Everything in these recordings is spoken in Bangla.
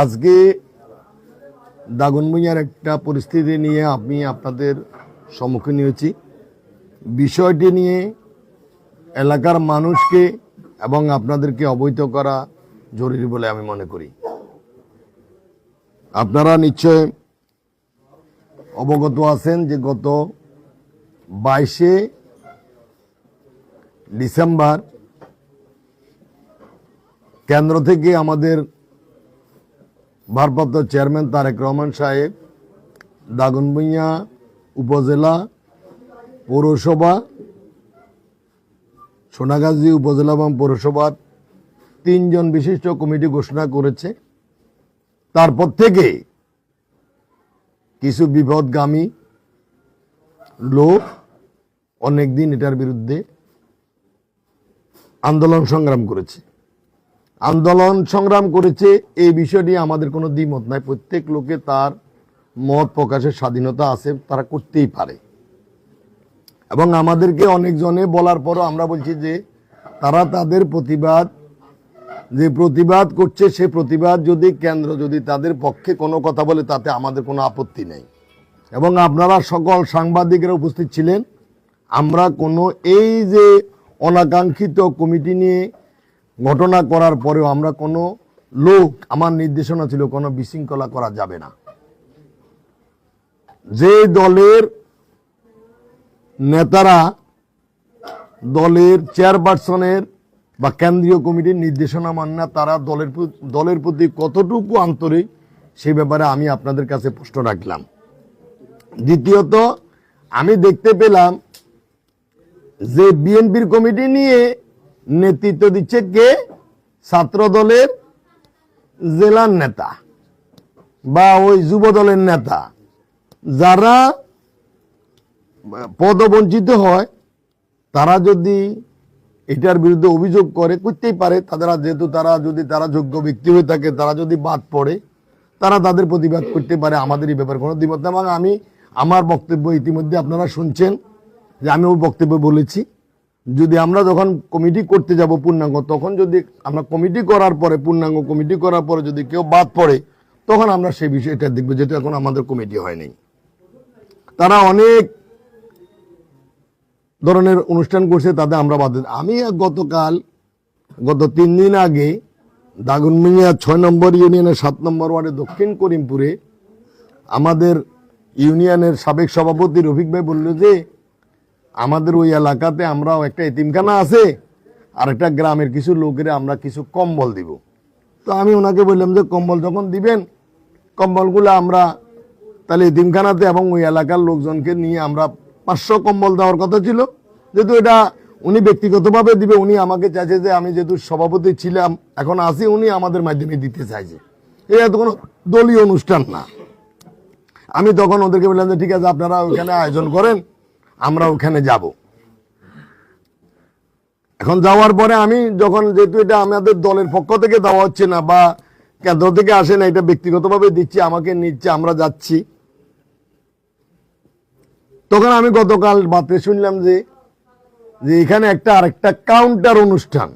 আজকে দাগনভূঞার একটা পরিস্থিতি নিয়ে আমি আপনাদের সম্মুখীন হয়েছি। বিষয়টি নিয়ে এলাকার মানুষকে এবং আপনাদেরকে অবহিত করা জরুরি বলে আমি মনে করি। আপনারা নিশ্চয় অবগত আছেন যে গত বাইশে ডিসেম্বর কেন্দ্র থেকে আমাদের ভারপ্রাপ্ত চেয়ারম্যান তারেক রহমান সাহেব, দাগনভূঞা উপজেলা পৌরসভা, সোনাগাজী উপজেলা এবং পৌরসভার তিনজন বিশিষ্ট কমিটি ঘোষণা করেছে। তারপর থেকে কিছু বিপদগামী লোক অনেকদিন এটার বিরুদ্ধে আন্দোলন সংগ্রাম করেছে। আন্দোলন সংগ্রাম করেছে, এই বিষয়টি আমাদের কোনো দ্বিমত নাই। প্রত্যেক লোকে তার মত প্রকাশের স্বাধীনতা আছে, তারা করতেই পারে। এবং আমাদেরকে অনেকজনে বলার পরও আমরা বলছি যে, তারা তাদের প্রতিবাদ, যে প্রতিবাদ করছে, সে প্রতিবাদ যদি কেন্দ্র যদি তাদের পক্ষে কোনো কথা বলে, তাতে আমাদের কোনো আপত্তি নেই। এবং আপনারা সকল সাংবাদিকরা উপস্থিত ছিলেন। আমরা কোনো এই যে অনাকাঙ্ক্ষিত কমিটি নিয়ে ঘটনা করার পরেও আমরা কোনো লোক, আমার নির্দেশনা ছিল কোনো বিশৃঙ্খলা করা যাবে না। যে দলের নেতারা দলের চেয়ারপারসনের বা কেন্দ্রীয় কমিটির নির্দেশনা মান না, তারা দলের দলের প্রতি কতটুকু আন্তরিক, সে ব্যাপারে আমি আপনাদের কাছে প্রশ্ন রাখলাম। দ্বিতীয়ত, আমি দেখতে পেলাম যে বিএনপির কমিটি নিয়ে নেতৃত্ব দিচ্ছে কে? ছাত্র দলের জেলার নেতা বা ওই যুব দলের নেতা। যারা পদবঞ্চিত হয়, তারা যদি এটার বিরুদ্ধে অভিযোগ করে, করতেই পারে তারা যেহেতু তারা যদি তারা যোগ্য ব্যক্তি হয়ে থাকে, তারা যদি বাদ পড়ে, তারা তাদের প্রতিবাদ করতে পারে আমাদের এই ব্যাপারে কোনো দ্বিমত নেই এবং আমি, আমার বক্তব্য ইতিমধ্যে আপনারা শুনছেন, যে আমি ওই বক্তব্য বলেছি। যদি আমরা যখন কমিটি করতে যাব পূর্ণাঙ্গ, তখন যদি আমরা কমিটি করার পরে, পূর্ণাঙ্গ কমিটি করার পরে যদি কেউ বাদ পড়ে, তখন আমরা সেই বিষয়টা দেখব যেটা এখন আমাদের কমিটি হয়নি তারা অনেক ধরনের অনুষ্ঠান করছে, তাতে আমরা বাদ। আমি গতকাল, গত তিন দিন আগে দাগনমিয়া ছয় নম্বর ইউনিয়নের সাত নম্বর ওয়ার্ডে দক্ষিণ করিমপুরে আমাদের ইউনিয়নের সাবেক সভাপতি রফিক ভাই বলল যে আমাদের ওই এলাকাতে আমরাও একটা এতিমখানা আছে আর একটা গ্রামের কিছু লোকের আমরা কিছু কম্বল দিব। তো আমি ওনাকে বললাম যে কম্বল যখন দিবেন, কম্বলগুলো আমরা তাহলে এতিমখানাতে এবং ওই এলাকার লোকজনকে নিয়ে আমরা পাঁচশো কম্বল দেওয়ার কথা ছিল। যেহেতু এটা উনি ব্যক্তিগতভাবে দিবে, উনি আমাকে চাইছে যে আমি যেহেতু সভাপতি ছিলাম, এখন আসি উনি আমাদের মাধ্যমে দিতে চাইছে। এটা তো কোনো দলীয় অনুষ্ঠান না। আমি তখন ওদেরকে বললাম যে ঠিক আছে, আপনারা ওখানে আয়োজন করেন আমরা ওখানে যাব। এখন যাওয়ার পরে আমি যখন যেহেতু এটা আমাদের দলের পক্ষ থেকে দেওয়া হচ্ছে না বা কেন্দ্র থেকে আসে না, এটা ব্যক্তিগতভাবে দিচ্ছে, আমাকে নিচ্ছে, আমরা যাচ্ছি। তখন আমি গতকাল বাতে শুনলাম যে যে এখানে একটা আরেকটা কাউন্টার অনুষ্ঠান।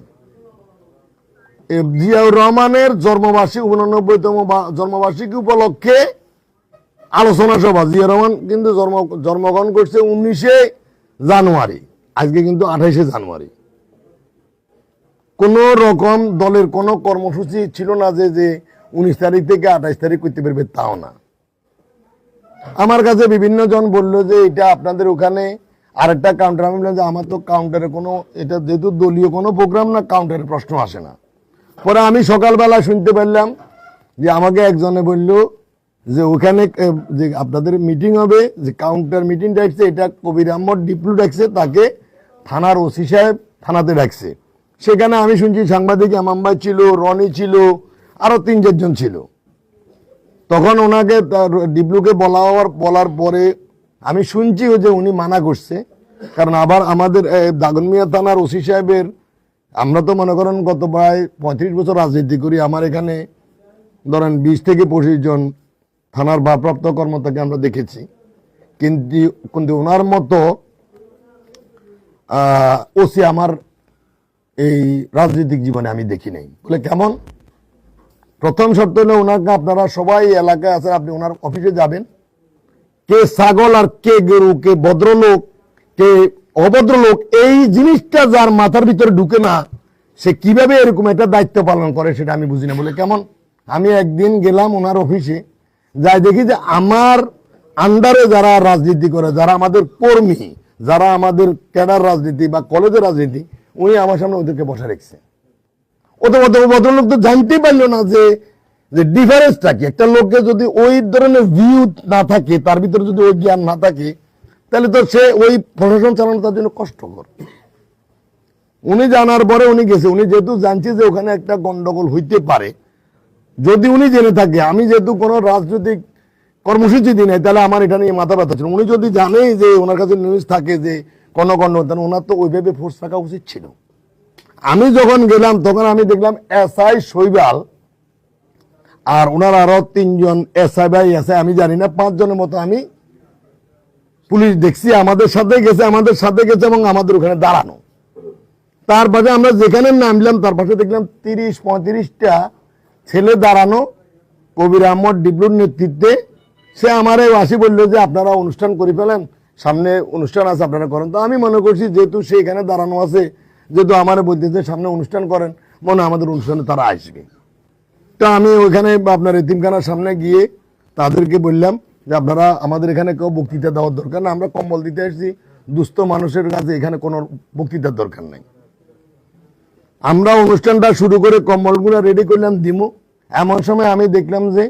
জিয়াউর রহমানের জন্মবার্ষিকী, উননব্বইতম জন্মবার্ষিকী উপলক্ষে আলোচনা সভা, জিয়া রহমান কিন্তু জন্ম, জন্মগ্রহণ করছে উনিশে জানুয়ারি। আজকে কিন্তু আঠাইশে জানুয়ারি। কোন রকম দলের কোনো কর্মসূচি ছিল না যে যে উনিশ তারিখ থেকে আঠাইশ তারিখ করতে পারবে তাও না। আমার কাছে বিভিন্ন জন বলল যে, এটা আপনাদের ওখানে আরেকটা কাউন্টার আমি বললাম যে, আমার তো কাউন্টারে কোনো, এটা যেহেতু দলীয় কোনো প্রোগ্রাম না কাউন্টারের প্রশ্ন আসে না। পরে আমি সকালবেলা শুনতে পারলাম যে, আমাকে একজনে বলল যে ওখানে যে আপনাদের মিটিং হবে, যে কাউন্টার মিটিং ডাকছে, এটা কবির আহমদ ডিপ্লু ডাকছে, তাকে থানার ওসি সাহেব থানাতে ডাকছে। সেখানে আমি শুনছি সাংবাদিক আমাম্বাই ছিল, রনি ছিল, আরও তিন চারজন ছিল। তখন ওনাকে ডিপ্লুকে বলা হওয়ার, বলার পরে আমি শুনছি যে উনি মানা করছে। কারণ আবার আমাদের দাগনমিয়া থানার ওসি সাহেবের, আমরা তো মনে করেন গত প্রায় পঁয়ত্রিশ বছর রাজনীতি করি, আমার এখানে ধরেন বিশ থেকে পঁচিশ জন থানার ভারপ্রাপ্ত কর্মতাকে আমরা দেখেছি। কিন্তু কিন্তু ওনার মতো ওসি আমার এই রাজনৈতিক জীবনে আমি দেখি নাই। বলে কেমন? প্রথম শর্ত হলো ওনাকে আপনারা সবাই এলাকায় আছেন, আপনি ওনার অফিসে যাবেন। কে ছাগল আর কে গরু, কে ভদ্রলোক, কে অভদ্রলোক, এই জিনিসটা যার মাথার ভিতরে ঢুকে না, সে কীভাবে এরকম একটা দায়িত্ব পালন করে সেটা আমি বুঝি না। বলে কেমন? আমি একদিন গেলাম ওনার অফিসে যাই দেখি যে আমার আন্ডারে যারা রাজনীতি করে, যারা আমাদের কর্মী, যারা আমাদের ক্যাডার রাজনীতি বা কলেজের রাজনীতি, উনি আমার সামনে ওদেরকে বসে রেখেছে। মধ্যে ভদ্রলোক তো জানতেই পারল না যে যে ডিফারেন্সটা কি? একটা লোককে যদি ওই ধরনের ভিউ না থাকে, তার ভিতরে যদি ওই জ্ঞান না থাকে, তাহলে তো সে ওই প্রশাসন চালানো তার জন্য কষ্টকর। উনি জানার পরে উনি গেছে। উনি যেহেতু জানছে যে ওখানে একটা গন্ডগোল হইতে পারে যদি উনি জেনে থাকে, আমি যেহেতু কোনো রাজনৈতিক কর্মসূচি দিই নাই, তাহলে আমার এটা নিয়ে মাথা ব্যথা ছিল। উনি যদি জানে যে ওনার কাছে নিউজ থাকে যে কোনো গণ্ড তাহলে ওনার তো ওইভাবে ফোর্স থাকা উচিত ছিল। আমি যখন গেলাম, তখন আমি দেখলাম এসআই শৈবাল আর ওনার আরও তিনজন এস এসআই ভাই এসআই আমি জানি না, পাঁচজনের মতো আমি পুলিশ দেখছি, আমাদের সাথে গেছে, আমাদের সাথে গেছে এবং আমাদের ওখানে দাঁড়ানো। তার পাশে আমরা যেখানে নামলাম, তার পাশে দেখলাম তিরিশ পঁয়ত্রিশটা ছেলে দাঁড়ানো কবির আহমদ ডিপ্লুর নেতৃত্বে, সে আমারে আসি বলল যে, আপনারা অনুষ্ঠান করে ফেলেন, সামনে অনুষ্ঠান আছে, আপনারা করেন। তো আমি মনে করছি, যেহেতু সে এখানে দাঁড়ানো আছে, যেহেতু আমার বলতেছে সামনে অনুষ্ঠান করেন, মনে আমাদের অনুষ্ঠানে তারা আসবে। তো আমি ওইখানে আপনার এতিমখানার সামনে গিয়ে তাদেরকে বললাম যে, আপনারা আমাদের এখানে কেউ বক্তৃতা দেওয়ার দরকার না, আমরা কম্বল দিতে এসেছি, দুস্থ মানুষের কাছে এখানে কোনো বক্তৃতার দরকার নেই। আমরা অনুষ্ঠানটা শুরু করে কম্বলগুলো রেডি করলাম, দিমু। এমন সময় আমি দেখলাম যে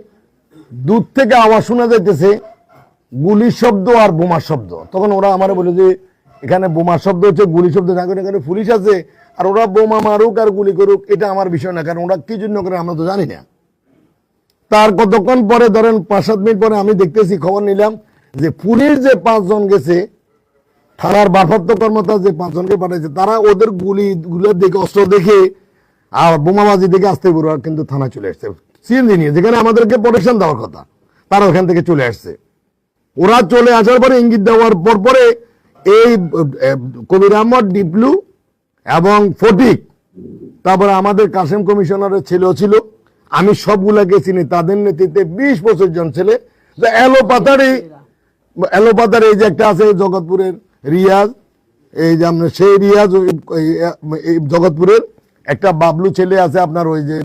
দূর থেকে আওয়াজ শোনা যাইতেছে গুলির শব্দ আর বোমার শব্দ। তখন ওরা আমার বলে যে, এখানে বোমার শব্দ হচ্ছে গুলি শব্দ না করে এখানে পুলিশ আছে, আর ওরা বোমা মারুক আর গুলি করুক, এটা আমার বিষয় না, কারণ ওরা কি জন্য করে আমরা তো জানি না। তার কতক্ষণ পরে ধরেন পাঁচ সাত মিনিট পরে আমি দেখতেছি, খবর নিলাম যে পুলিশ যে পাঁচজন গেছে, থানার ভারপ্রাপ্ত কর্মকর্তা যে পাঁচজনকে পাঠাইছে, তারা ওদের গুলি গুলো দেখে, অস্ত্র দেখে আর বোমাবাজি দেখে আসতে পুরো কিন্তু থানা চলে আসছে। সিএনজি নিয়ে, যেখানে আমাদেরকে প্রোটেকশন দেওয়ার কথা, তারা ওখান থেকে চলে আসছে। ওরা চলে আসার পরে ইঙ্গিত দেওয়ার পর পরে এই কবির আহমদ ডিপলু এবং ফটিক, তারপরে আমাদের কাসেম কমিশনারের ছেলেও ছিল। আমি সবগুলাকে চিনি, তাদের নেতৃত্বে বিশ পঁচিশ জন ছেলে। যে এলোপাতারি এই যে একটা আছে জগৎপুরের রিয়াজ, এই যে আপনার সেই রিয়াজ জগৎপুরের একটা বাবলু ছেলে আছে আপনার ওই যে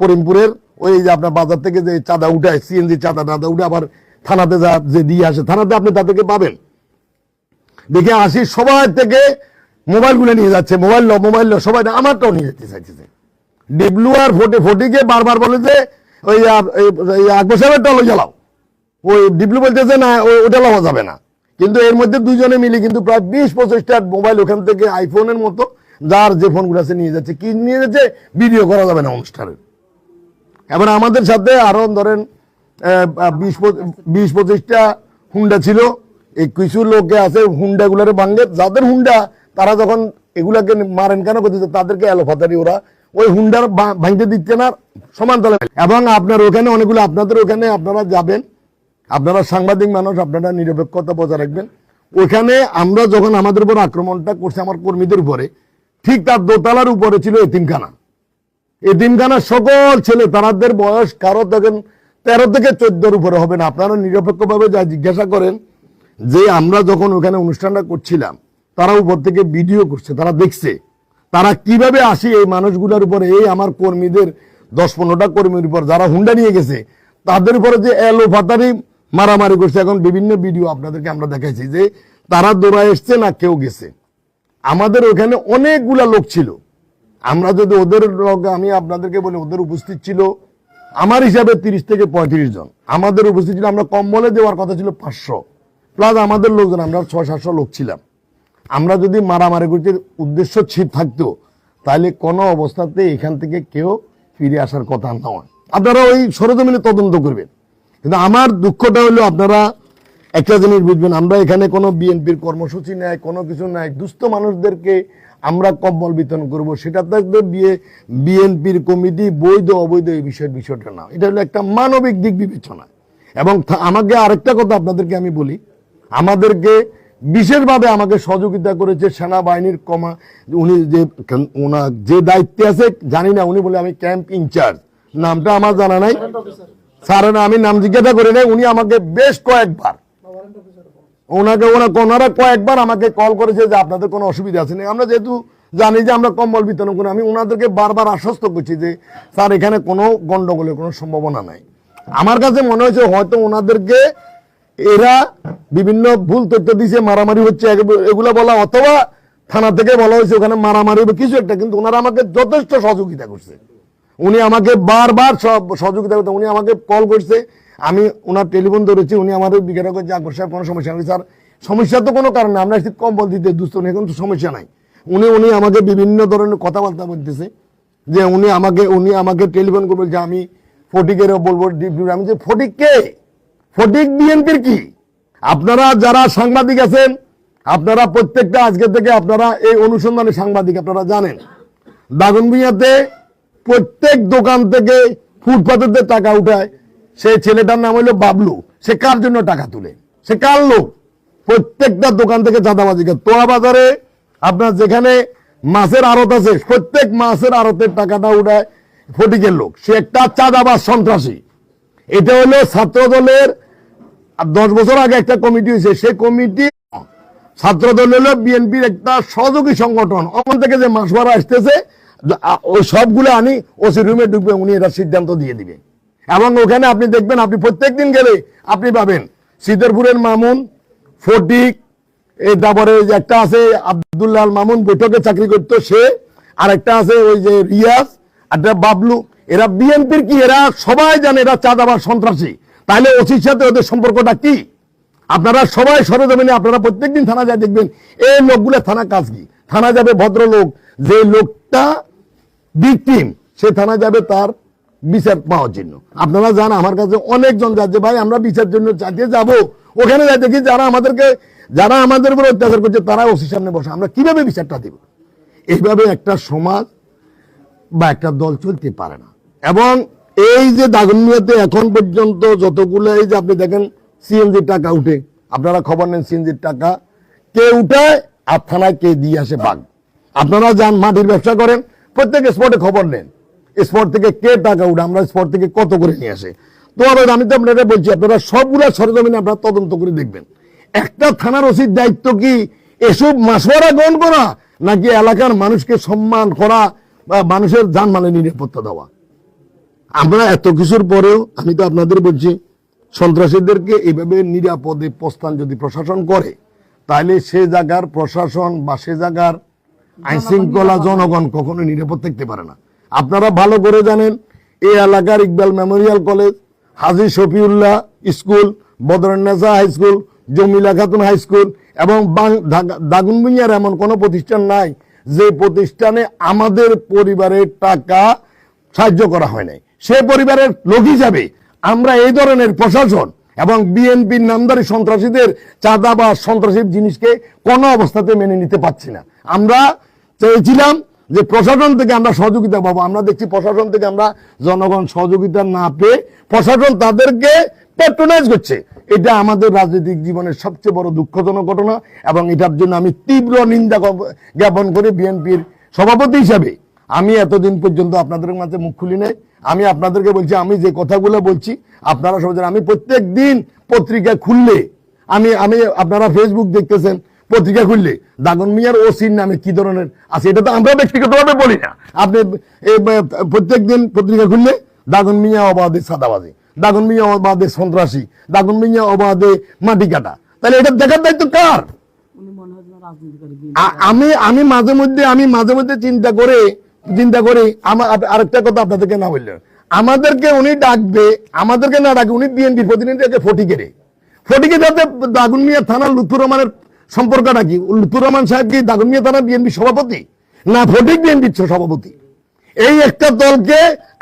করিমপুরের, ওই যে আপনার বাজার থেকে যে চাঁদা উঠায়, সিএনজি চাঁদা টাদা উঠে আবার থানাতে যা, যে দিয়ে আসে, থানাতে আপনি তাদেরকে পাবেন। দেখে আসি সবাই থেকে মোবাইলগুলো নিয়ে যাচ্ছে, মোবাইল লো মোবাইল লো, সবাই আমারটাও নিয়ে যেতে চাইছে ডিবলু আর ফোটে ফটিকে বারবার বলে যে, ওই আকবর সাহেবের টলো জ্বালাও। ওই ডিবলু বলতেছে না ওটা লওয়া যাবে না। কিন্তু এর মধ্যে দুজনে মিলে কিন্তু প্রায় বিশ পঁচিশটা মোবাইল ওখান থেকে আইফোনের মতো যার যে ফোনগুলো আছে নিয়ে যাচ্ছে, কি নিয়ে যাচ্ছে ভিডিও করা যাবে না অনুষ্ঠানের এবার আমাদের সাথে আরও ধরেন বিশ বিশ পঁচিশটা হুন্ডা ছিল। এই কিছু লোকে আছে হুন্ডা গুলারে ভাঙে। যাদের হুন্ডা, তারা যখন এগুলাকে মারেন কেন করতেছে তাদেরকে এলোফাতারি ওরা ওই হুন্ডার ভাঙতে দিচ্ছে না, সমান তালে। এবং আপনার ওখানে অনেকগুলো, আপনাদের ওখানে আপনারা যাবেন, আপনারা সাংবাদিক মানুষ, আপনারা নিরপেক্ষতা বজায় রাখবেন। ওখানে আমরা যখন আমাদের উপর আক্রমণটা করছে, আমার কর্মীদের উপরে ঠিক তার দোতলার উপরে ছিল এতিমখানা এতিমখানার সকল ছেলে, তারাদের বয়স কারও দেখেন, তেরো থেকে চোদ্দোর উপরে হবে না। আপনারা নিরপেক্ষভাবে যা জিজ্ঞাসা করেন, যে আমরা যখন ওখানে অনুষ্ঠানটা করছিলাম, তারা উপর থেকে ভিডিও করছে, তারা দেখছে। তারা কীভাবে আসি এই মানুষগুলোর উপরে, এই আমার কর্মীদের, দশ পনেরোটা কর্মীর উপর, যারা হুন্ডা নিয়ে গেছে, তাদের উপরে যে এলো ফাতারি মারামারি করছে। এখন বিভিন্ন ভিডিও আপনাদেরকে আমরা দেখাইছি যে তারা দৌড়া এসছে না কেউ গেছে। আমাদের ওখানে অনেকগুলা লোক ছিল। আমরা যদি ওদের লোক আমি আপনাদেরকে বলি, ওদের উপস্থিত ছিল আমার হিসাবে তিরিশ থেকে পঁয়ত্রিশ জন। আমাদের উপস্থিত ছিল, আমরা কম্বলে দেওয়ার কথা ছিল পাঁচশো। প্লাস আমাদের লোকজন, আমরা ছয়, সাতশো লোক ছিলাম। আমরা যদি মারামারি করতে উদ্দেশ্য ছিপ থাকতো, তাহলে কোনো অবস্থাতে এখান থেকে কেউ ফিরে আসার কথা নয়। আপনারা ওই সরজমিনে তদন্ত করবেন। কিন্তু আমার দুঃখটা হলো, আপনারা একটা জিনিস বুঝবেন, আমরা এখানে কোনো বিএনপির কর্মসূচি নেয় কোনো কিছু নাই, দুস্থ মানুষদেরকে আমরা কম্বল বিতরণ করব, সেটা থাকবে বিয়ে বিএনপির কমিটি বৈধ অবৈধ এই বিষয়ের বিষয়টা না। এটা হলো একটা মানবিক দিক বিবেচনা। এবং আমাকে আরেকটা কথা আপনাদেরকে আমি বলি, আমাদেরকে বিশেষভাবে আমাকে সহযোগিতা করেছে সেনাবাহিনীর কমা, উনি যে ওনার যে দায়িত্বে আছে, জানি না, উনি বলে আমি ক্যাম্প ইনচার্জ। নামটা আমার জানা নাই। স্যারের আমি নাম জিজ্ঞাসা করি নাই, উনি আমাকে বেশ কয়েকবার ওনাকে, ওনা, ওনারা কয়েকবার আমাকে কল করেছে যে আপনাদের কোনো অসুবিধা আছে না আমরা যেহেতু জানি যে আমরা কম্বল বিতরণ করি, আমি ওনাদেরকে বারবার আশ্বস্ত করছি যে, স্যার, এখানে কোনো গন্ডগোলের কোনো সম্ভাবনা নাই। আমার কাছে মনে হয়েছে হয়তো ওনাদেরকে এরা বিভিন্ন ভুল তথ্য দিছে মারামারি হচ্ছে এগুলো- বলা, অথবা থানা থেকে বলা হয়েছে ওখানে মারামারি হবে কিছু একটা, কিন্তু ওনারা আমাকে যথেষ্ট সহযোগিতা করছে। উনি আমাকে বারবার সহযোগিতা করতে, উনি আমাকে কল করছে আমি ওনার টেলিফোন ধরেছি, উনি আমাদের জিজ্ঞাসা করছে আকবর সাহেব, কোনো সমস্যা নেই স্যার। সমস্যা তো কোনো কারণে আমরা এসে কম্বল দিতে দুস্থ নেই কিন্তু সমস্যা নাই। উনি উনি আমাকে বিভিন্ন ধরনের কথাবার্তা বলতেছে, যে উনি আমাকে উনি আমাকে টেলিফোন করে যে, আমি ফটিকেরও বলব আমি যে, ফটিক কে? ফটিক বিএনপির কি? আপনারা যারা সাংবাদিক আছেন, আপনারা প্রত্যেকটা আজকে থেকে আপনারা এই অনুসন্ধানে সাংবাদিক, আপনারা জানেন। দাগনভূঞাতে প্রত্যেক দোকান থেকে ফুটপাতের টাকা উঠায় সেই ছেলেটার নাম হলো বাবলু। সে কার জন্য টাকা তুলে? সে কার লোক? প্রত্যেকটা দোকান থেকে চাঁদাবাজি করে। তোয়া বাজারে আপনার যেখানে মাছের আড়ত আছে, প্রত্যেক মাছের আড়তের টাকাটা উঠায় ফটিকের লোক। সে একটা চাঁদাবাজ সন্ত্রাসী। এটা হলো ছাত্র দলের দশ বছর আগে একটা কমিটি হয়েছে। সেই কমিটি ছাত্র দল হলো বিএনপির একটা সহযোগী সংগঠন। ওখান থেকে যে মাস ভাড়া আসতেছে ওই সবগুলো আনি, ওসি রুমে ঢুকবে, উনি এটা সিদ্ধান্ত দিয়ে দিবে। এবং ওখানে আপনি দেখবেন, আপনি প্রত্যেক দিন গেলে আপনি পাবেন। সিদ্দারপুরের মামুন, ফটিক, এই তারপরে একটা আছে আব্দুল্লাহ মামুন, বৈঠকে চাকরি করতো সে আর একটা আছে ওই যে রিয়াজ একটা বাবলু। এরা বিএনপির কি, এরা সবাই জানে এরা চাঁদাবাজ সন্ত্রাসী। তাহলে ওসির সাথে ওদের সম্পর্কটা কি? আপনারা সবাই সরজমিনে, আপনারা প্রত্যেকদিন থানা যায় দেখবেন, এই লোকগুলো থানা কাজ কি? থানা যাবে ভদ্রলোক, যে লোকটা ভিকটিম সে থানা যাবে তার বিচার পাওয়ার জন্য। আপনারা জান আমার কাছে অনেকজন যাচ্ছে, ভাই, আমরা বিচার জন্য চাইতে যাব। ওখানে যাই দেখি যারা আমাদেরকে, যারা আমাদের উপর অত্যাচার করছে তারা ওসির সামনে বসে। আমরা কীভাবে বিচারটা দেব? এইভাবে একটা সমাজ বা একটা দল চলতে পারে না। এবং এই যে দাগনমিয়াতে এখন পর্যন্ত যতগুলো, এই যে আপনি দেখেন, সিএনজির টাকা উঠে। আপনারা খবর নেন, সিএনজির টাকা কে উঠায় আর থানায় কে দিয়ে আসে বাঘ। আপনারা যান, মাটির ব্যবসা করেন প্রত্যেক স্পটে খবর নেন। স্পট থেকে কে টাকা উঠে আমরা স্পট থেকে কত করে নিয়ে আসে? তো আবার আমি তো আপনারা বলছি আপনারা সবগুলা সরজমিনে আপনারা তদন্ত করে দেখবেন। একটা থানার ওসির দায়িত্ব কি এসব মাসওয়ারা গ্রহণ করা নাকি এলাকার মানুষকে সম্মান করা বা মানুষের যানমালের নিরাপত্তা দেওয়া? আমরা এত কিছুর পরেও আমি তো আপনাদের বলছি সন্ত্রাসীদেরকে এইভাবে নিরাপদে প্রস্থান যদি প্রশাসন করে তাহলে সে জায়গার প্রশাসন বা সে জায়গার আইন শৃঙ্খলা জনগণ কখনো নিরাপদ থাকতে পারে না। আপনারা ভালো করে জানেন, এই এলাকার Iqbal Memorial College, Haji Shafiullah School Badrunnesa High School, Jamila Khatun High School এবং ঢাকা- এমন কোনো প্রতিষ্ঠান নাই যে প্রতিষ্ঠানে আমাদের পরিবারের টাকা সাহায্য করা হয় নাই। সে পরিবারের লোক হিসাবে আমরা এই ধরনের প্রশাসন এবং বিএনপির নামদারি সন্ত্রাসীদের চাঁদা বা সন্ত্রাসী জিনিসকে কোনো অবস্থাতে মেনে নিতে পারছি না। আমরা চেয়েছিলাম যে প্রশাসন থেকে আমরা সহযোগিতা পাবো, আমরা দেখছি প্রশাসন থেকে আমরা জনগণ সহযোগিতা না পেয়ে প্রশাসন তাদেরকে প্যাট্রোনাইজ করছে। এটা আমাদের রাজনৈতিক জীবনের সবচেয়ে বড় দুঃখজনক ঘটনা এবং এটার জন্য আমি তীব্র নিন্দা জ্ঞাপন করি বিএনপির সভাপতি হিসাবে। আমি এতদিন পর্যন্ত আপনাদের মাঝে মুখ খুলি নাই। আমি আপনাদেরকে বলছি, আমি যে কথাগুলো বলছি, আপনারা সবাই আমি প্রত্যেক দিন পত্রিকা খুললে, আমি আমি আপনারা ফেসবুক দেখতেছেন পত্রিকা খুললে দাগন মিয়ার ওসির নামে কি ধরনের আছে এটা তো আমরা ব্যক্তিগতভাবে বলি না। আপনি প্রত্যেক দিন পত্রিকা খুললে দাগন মিয়া অবাধে সাদাবাজি দাগন মিয়া অবাধে সন্ত্রাসী দাগন মিয়া অবাধে মাটি কাটা। তাহলে এটা দেখার দায়িত্ব কার? আমি আমি মাঝে মধ্যে আমি মাঝে মধ্যে চিন্তা করে চিন্তা করি আমার আরেকটা কথা আপনাদেরকে না বললেন আমাদেরকে উনি ডাকবে আমাদেরকে না ডাকবে উনি বিএনপির প্রতিনিধিকে ফটিকেরে ফটিকে যাতে দাগুন মিয়া থানার লুৎফুর রহমানের সম্পর্কটা কি? লুৎফুর রহমান সাহেব কি দাগুনমিয়া থানার বিএনপি সভাপতি? না ফটিক বিএনপির সভাপতি? এই একটা দলকে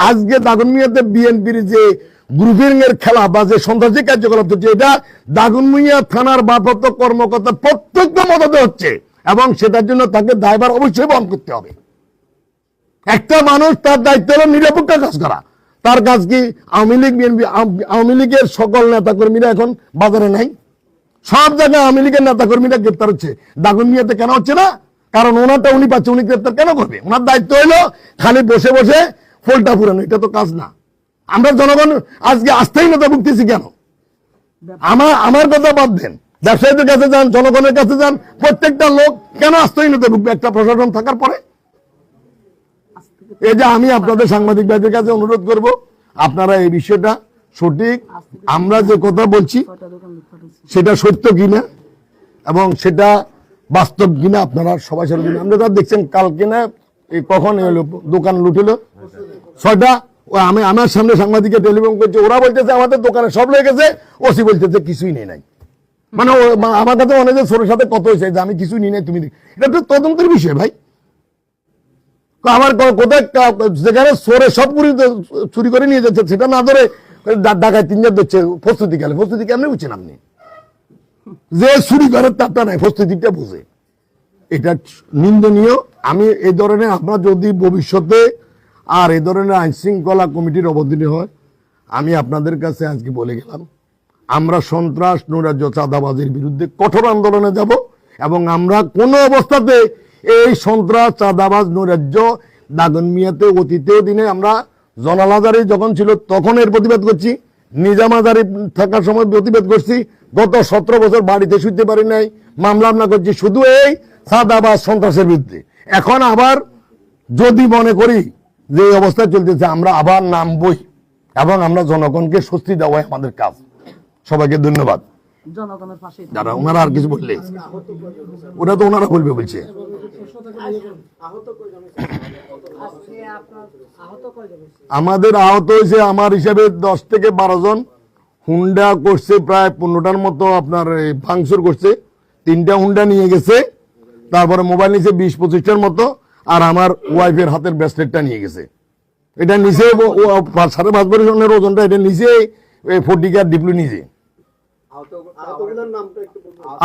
আজকে দাগনমিয়াতে বিএনপির যে গ্রুপিং এর খেলা বা যে সন্ত্রাসী কার্যকলাপ হচ্ছে এটা দাগনমিয়া থানার ভারপ্রাপ্ত কর্মকর্তা প্রত্যেকটা মদতে হচ্ছে এবং সেটার জন্য তাকে দায়ভার অবশ্যই বহন করতে হবে। একটা মানুষ তার দায়িত্ব হলো নিরপেক্ষ কাজ করা। তার কাজ কি? আওয়ামী লীগ বিএনপি আওয়ামী লীগের সকল নেতাকর্মীরা এখন বাজারে নাই? সব জায়গায় আওয়ামী লীগের নেতাকর্মীরা গ্রেপ্তার হচ্ছে। দাগনমিয়াতে কেন হচ্ছে না? কারণ ওনারটা উনি পাচ্ছে, উনি গ্রেপ্তার কেন করবে? ওনার দায়িত্ব হলো খালি বসে বসে ফলটা পুরানো এটা তো কাজ না। আমরা জনগণ আজকে আস্থাহীনতা ভুগতেছি কেন? আমার আমার কথা বাদ দেন। ব্যবসায়ীদের কাছে যান, জনগণের কাছে যান, প্রত্যেকটা লোক কেন আস্থাহীনতা ভুগবে? একটা প্রশাসন থাকার পরে। এই যে আমি আপনাদের সাংবাদিক ভাইদের কাছে অনুরোধ করব, আপনারা এই বিষয়টা সঠিক? আমরা যে কথা বলছি, সেটা সত্য কিনা এবং সেটা বাস্তব কিনা আপনারা সবাই দিন আমরা যা দেখছেন, কালকে না কখন এলো দোকান লুটিল। ছয়টা আমি, আমার সামনে সাংবাদিকে টেলিফোন করছে, ওরা বলতেছে, আমাদের দোকানে সব লেগে গেছে। ওসি বলতেছে, কিছুই নেই নাই। মানে আমার কাছে হয় সোরের সাথে কত হয়েছে, যে আমি কিছুই নিই নাই, তুমি এটা তো তদন্তের বিষয় ভাই। আমার কোথায় যেখানে সোরে সব চুরি করে নিয়ে যাচ্ছে, সেটা না ধরে তিনজন দিচ্ছে প্রস্তুতি গেলে। বুঝছেন আপনি? যে তারটা নাই, প্রস্তুতিটা এটা নিন্দনীয়। আমি এই ধরনের যদি ভবিষ্যতে আর এই ধরনের আইন শৃঙ্খলা কমিটির অবদানী হয়, আমি আপনাদের কাছে আজকে বলে গেলাম, আমরা সন্ত্রাস, নৈরাজ্য, চাঁদাবাজির বিরুদ্ধে কঠোর আন্দোলনে যাব এবং আমরা কোনো অবস্থাতে এই সন্ত্রাস, চাঁদাবাজ, নৈরাজ্য দাগন মিয়াতে অতীতেও দিনে আমরা জনালাজারি যখন ছিল, তখন এর প্রতিবাদ করছি। নিজামাজারি থাকার সময় প্রতিবাদ করছি। গত সতেরো বছর বাড়িতে শুতে পারি নাই, মামলা আমরা করছি। শুধু এই চাঁদাবাজ সন্ত্রাসের বিরুদ্ধে। এখন আবার যদি মনে করি যে এই অবস্থা চলতেছে, আমরা আবার নামবই। এবং আমরা জনগণকে স্বস্তি দেওয়াই আমাদের কাজ। সবাইকে ধন্যবাদ। জনগণের পাশে যারা ওনারা আর কিছু বললে? তো ওনারা বলবে বলছে। আমাদের আহত হয়েছে আমার হিসাবে দশ থেকে বারো জন। হুন্ডা করছে প্রায় পনেরোটার মতো আপনার ভাঙচুর করছে। তিনটা হুন্ডা নিয়ে গেছে। তারপরে মোবাইল নিয়েছে বিশ পঁচিশটার মতো। আর আমার ওয়াইফের হাতের ব্রেসলেটটা নিয়ে গেছে। এটা নিচে সাড়ে পাঁচ বছরের ওজনটা এটা নিচে ফোর্টিকার ডিপ্লো নিজে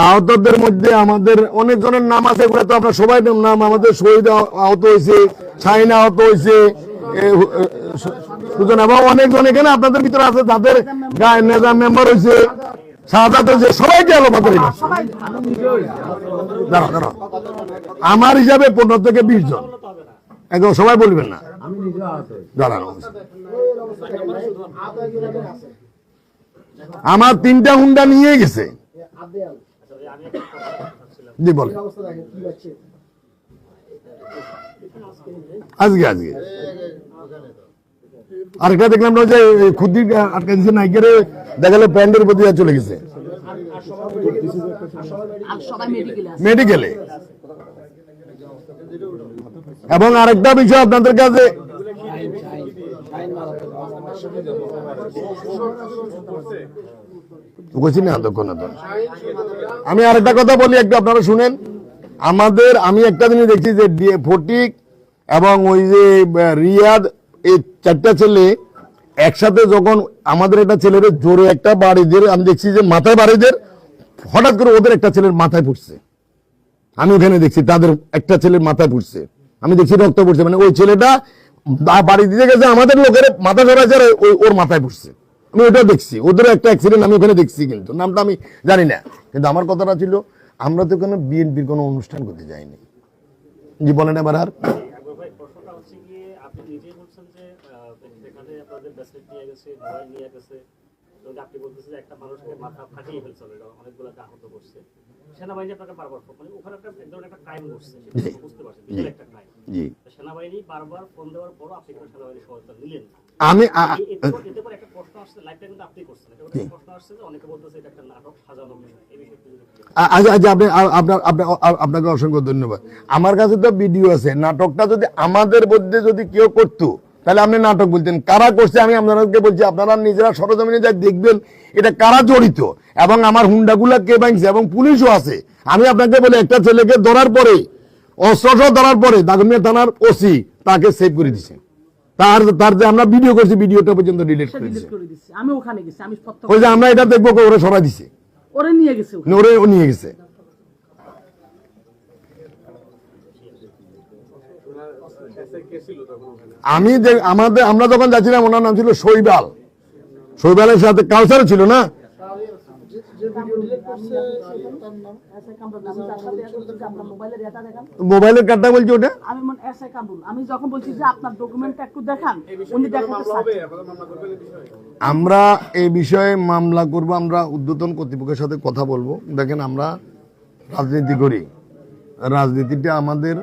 আহতদের মধ্যে আমাদের অনেক জনের নাম আছে, এগুলো তো আপনার সবাই নাম আমাদের শহীদ আহত হয়েছে, শাহিন আহত হয়েছে সুজন এবং অনেকজন এখানে আপনাদের ভিতরে আছে, যাদের গায়ে নেজাম মেম্বার হয়েছে আমার হিসাবে পনেরো থেকে বিশ জন। একদম সবাই বলবেন না। দাঁড়ানো আমার তিনটা হুন্ডা নিয়ে গেছে। আজকে আজকে। আরেকটা দেখলাম না যে খুদ্দি আটকা দিচ্ছে নাইকেরে, দেখালে প্যান্টের প্রতি চলে গেছে। মেডিকেলে। এবং আরেকটা বিষয় আপনাদের কাছে বলছি না তখন আমি আরেকটা কথা বলি, একটু আপনারা শুনেন। আমাদের, আমি একটা জিনিস দেখছি যে ফটিক এবং ওই যে রিয়াদ, এই চারটা ছেলে একসাথে যখন আমাদের একটা ছেলের জোরে একটা বাড়িদের, আমি দেখছি যে মাথায় বাড়িদের, হঠাৎ করে ওদের একটা ছেলের মাথায় পড়ছে। আমি ওখানে দেখছি, তাদের একটা ছেলের মাথায় পড়ছে। আমি দেখছি রক্ত পড়ছে মানে ওই ছেলেটা বাড়ি দিতে গেছে আমাদের লোকের মাথা ধরাছে আর ওই ওর মাথায় পড়ছে। আমি ওটা দেখছি। ওদের একটা অ্যাক্সিডেন্ট আমি ওখানে দেখছি কিন্তু। নামটা আমি জানি না। কিন্তু আমার কথাটা ছিল আমরা তো কোনো বিএনপির কোনো অনুষ্ঠান করতে যাইনি। জি বলেন এবার আর। একবার ভাই প্রশ্নটা হচ্ছে গিয়ে আপনি নিজেই বলছেন যে আহ, সেখানে আপনাদের ব্যাসলেট নিয়ে গেছে মোবাইল নিয়ে গেছে এবং আপনি বলতেছেন যে একটা মানুষকে মাথা ফাটিয়ে ফেলছে অলরেডি অনেকগুলোকে আহত করছে। সেনাবাহিনী আপনাকে বারবার মানে ওখানে একটা এক ধরনের একটা ক্রাইম করছে সেটা বুঝতে পারছেন বিশাল একটা ক্রাইম জি। সেনাবাহিনী বারবার ফোন দেওয়ার পরও আপনি কোনো সেনাবাহিনী সহায়তা নিলেন আমি আ- আ- এ- এতে করে- একটা প্রশ্ন আসছে লাইফটা কিন্তু আপনি করছেন একটা প্রশ্ন আসছে যে অনেকে বলতেছে এটা একটা নাটক সাজানো বিষয় এই বিষয়টি যদি একটু আ- আপনি আপনার আপনার আপনাকে অসংখ্য ধন্যবাদ। আমার কাছে তো ভিডিও আছে নাটকটা যদি আমাদের মধ্যে যদি কেউ করতো তাহলে আপনি নাটক বলতেন। কারা করছে আমি আপনাদেরকে বলছি আপনারা নিজেরা সরজমিনে যা দেখবেন এটা কারা জড়িত। এবং আমার হুন্ডাগুলা কে ভাঙছে এবং পুলিশও আছে। আমি আপনাকে বলি একটা ছেলেকে ধরার পরে অস্ত্র ধরার পরে দাগমিয়া থানার ওসি তাকে সেভ করে দিছে। তার তার যে আমরা ভিডিও করছি ভিডিওটা পর্যন্ত ডিলিট করে দিছে। আমি ওখানে গেছি আমি ওই যে আমরা এটা দেখব ওরা সরাই দিছে। ওরে নিয়ে গেছে ওরে ও নিয়ে গেছে। আমি যে আমাদের আমরা যখন যাচ্ছিলাম ওনার নাম ছিল শৈবাল। শৈবালের সাথে কাউসার ছিল না? মোবাইলের কার্ডটা বলছি ওটা? আমি মনে এসআই কামরুল। আমি যখন বলছি যে আপনার ডকুমেন্টটা একটু দেখান উনি দেখাতে আমরা এই বিষয়ে মামলা করব আমরা উদ্যতন কর্তৃপক্ষের সাথে কথা বলব। দেখেন আমরা রাজনীতি করি। রাজনীতিটা আমাদের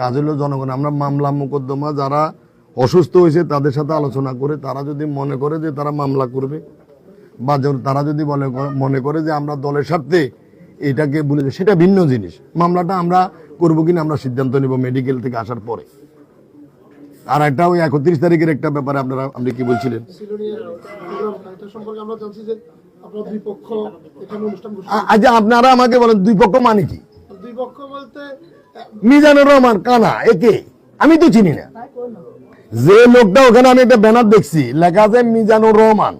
কাজ হলো জনগণ। আমরা মামলা মোকদ্দমা যারা অসুস্থ হয়েছে তাদের সাথে আলোচনা করে, তারা যদি মনে করে যে তারা মামলা করবে, বা তারা যদি বলে মনে করে যে আমরা দলের স্বার্থে এটাকে বলে সেটা ভিন্ন জিনিস। মামলাটা আমরা করব কিনা আমরা সিদ্ধান্ত নিব মেডিকেল থেকে আসার পরে। আর একটা ওই একত্রিশ তারিখের একটা ব্যাপারে আপনারা, আপনি কি বলছিলেন? আচ্ছা আপনারা আমাকে বলেন, দুই পক্ষ মানে কি? দুই পক্ষ বলতে মিজানুর রহমান কানা একে। আমি তো চিনি না। যে লোকটা ওখানে আমি একটা ব্যানার দেখছি লেখা আছে মিজানুর রহমান।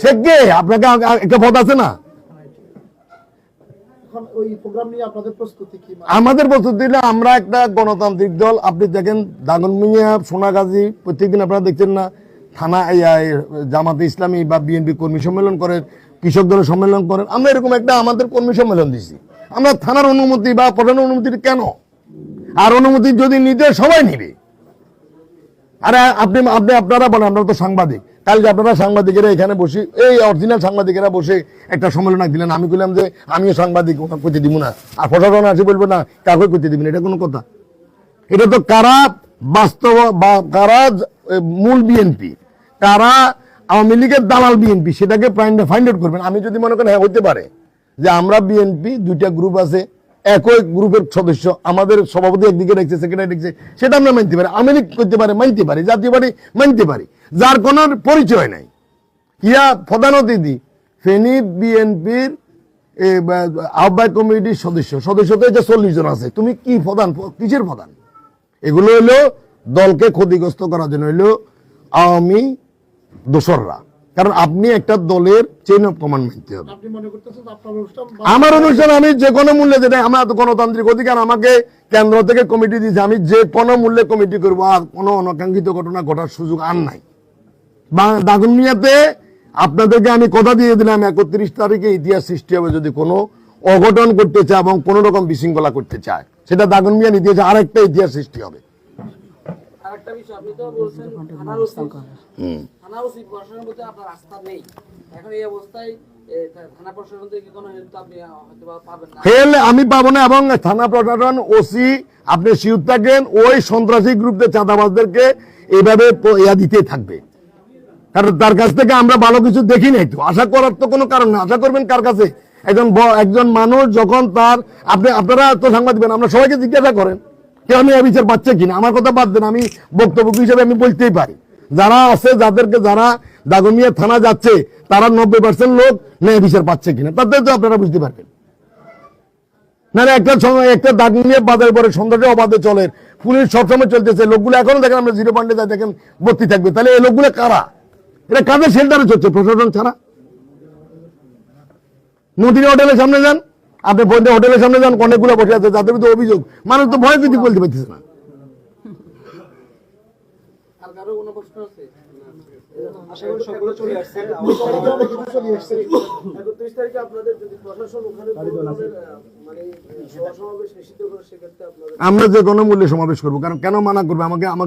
সে কে? আপনাকে একটা পদ আছে না? আমাদের প্রস্তুতি আমরা একটা গণতান্ত্রিক দল। আপনি দেখেন দাগনমিয়া সোনাগাজী প্রত্যেকদিন আপনারা দেখছেন না থানা জামাতে ইসলামী বা বিএনপি কর্মী সম্মেলন করেন কৃষক দলের সম্মেলন করেন। আমরা এরকম একটা আমাদের কর্মী সম্মেলন দিছি। আমরা থানার অনুমতি বা প্রধান অনুমতি কেন? আর অনুমতি যদি নিতে সবাই নিবে। আরে আপনি আপনি, আপনারা বলেন, আমরা তো সাংবাদিক। কালকে আপনারা সাংবাদিকেরা এখানে বসে, এই অরিজিনাল সাংবাদিকেরা বসে একটা সম্মেলন দিলেন। আমি বললাম যে, আমিও সাংবাদিক করতে দিব না। আর প্রশাসন আসে বলব, না, কাউকে করতে দিবেন এটা কোনো কথা। এটা তো কারা বাস্তব, বা কারা মূল বিএনপি? কারা আওয়ামী লীগের দালাল বিএনপি? সেটাকে ফাইন্ড আউট করবেন। আমি যদি মনে করেন হ্যাঁ হইতে পারে। যে আমরা বিএনপি দুইটা গ্রুপ আছে, একই গ্রুপের সদস্য, আমাদের সভাপতি একদিকে দেখছে সেক্রেটারি দেখছে, সেটা আমরা মানতে পারি লীগ করতে পারে, মানতে পারি, জাতীয় পার্টি মানতে পারি, যার কোনো পরিচয় নাই। ইয়া প্রধান অতিথি, ফেনী বিএনপির আহ্বায়ক কমিটির সদস্য সদস্য তো এটা চল্লিশ জন আছে, তুমি কি প্রধান, কিসের প্রধান? এগুলো হলো দলকে ক্ষতিগ্রস্ত করার জন্য হলো আওয়ামী দোসররা। কারণ আপনি একটা দলের চেইন অফ কমান্ড মানতে হবে। আমার অনুষ্ঠান আমি যে কোনো মূল্যে যেটা আমার গণতান্ত্রিক অধিকার আমাকে কেন্দ্র থেকে কমিটি দিয়েছে আমি যে কোনো মূল্যে কমিটি করব আর কোনো অনাকাঙ্ক্ষিত ঘটনা ঘটার সুযোগ আর নাই। বা- দাগনমিয়াতে আপনাদেরকে আমি কথা দিয়ে দিলাম একত্রিশ তারিখে ইতিহাস সৃষ্টি হবে যদি কোনো অঘটন করতে চায় এবং কোনো রকম বিশৃঙ্খলা করতে চায়। সেটা দাগনমিয়ার ইতিহাসে আরেকটা ইতিহাস সৃষ্টি হবে। আরেকটা বিষয় আপনি তো বলছেন থানার ওসি। থানা ওসি প্রশাসনের প্রতি আপনার আস্থা নেই। এখন এই অবস্থায় থানা প্রশাসন থেকে কোনো হেল্প আপনি হয়তো পাবেন না? ফেল আমি পাবো না এবং থানা প্রশাসন ওসি আপনি শিউর থাকেন ওই সন্ত্রাসী গ্রুপদের চাঁদাবাজদেরকে এইভাবে ইয়া দিতে থাকবে। কারণ তার কাছ থেকে আমরা ভালো কিছু দেখি নাই তো। আশা করার তো কোনো কারণ না। আশা করবেন কার কাছে? একজন একজন মানুষ যখন তার আপনি আপনারা তো সাংবাদিক আমরা সবাইকে জিজ্ঞাসা করেন। কেউ আমি বিচার পাচ্ছে কিনা? আমার কথা বাদ দেন, আমি বক্তব্য হিসেবে আমি বলতেই পারি। যারা আছে, যাদেরকে যারা দাগমিয়া থানা যাচ্ছে, তারা নব্বই পার্সেন্ট লোক ন্যায় বিচার পাচ্ছে কিনা? তাদের তো আপনারা বুঝতে পারবেন। না একটা সময় একটা বাজার পরে চলে। পুলিশ সবসময় চলতেছে। লোকগুলো দেখেন, আমরা জিরো দেখেন, ভর্তি থাকবে। তাহলে এই লোকগুলো কারা? এটা কাদের চলছে প্রশাসন ছাড়া? নদীর হোটেলের সামনে যান। আপনি বন্ধে হোটেলের সামনে যান অনেকগুলো বসে আছে যাদের বিরুদ্ধে অভিযোগ। মানুষ তো ভয় কিছু বলতে পারতেছে না। আর কারও কোনো প্রশ্ন আছে? চলে এসছে একত্রিশ তারিখে আপনাদের যদি প্রশাসন ওখানে কোনো ধরনের, আহ, মানে সভা সমাবেশ নিষিদ্ধ করে সেক্ষেত্রে আপনাদের আমরা যে গণমূল্যে সমাবেশ করব কারণ কেন মানা করবে আমাকে আমাকে